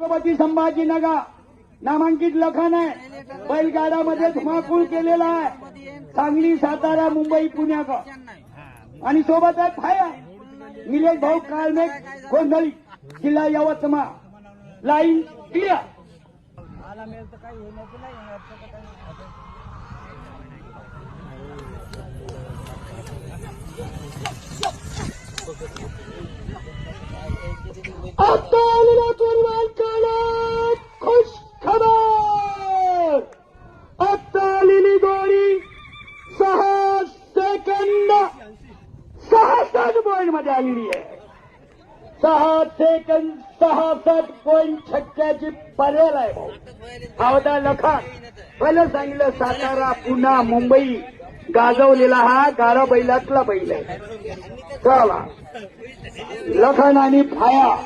छत्रपती संभाजीनगर नामांकित लखन आहे. बैलगाडामध्ये धुमाकूळ केलेला आहे. सांगली सातारा मुंबई पुण्याकर आणि सोबत आहे फाया निलेश भाऊ काळमेघ गोंधळी जिल्हा यवतमाळ. लाईन क्लिअर आता आलेला कुर्बान काळात खुश खबर आता आलेली गोळी सहा सेकंद सहासष्टमध्ये आलेली आहे. सहा सेकंद सहासष्ट पॉईंट छक्क्याची पर्याय आहे. भाऊ लखा. पहिलं सांगितलं सातारा पुन्हा मुंबई गाजवलेला हा गारा बैलातला बैल आहे. चला. लखन आणि फाया.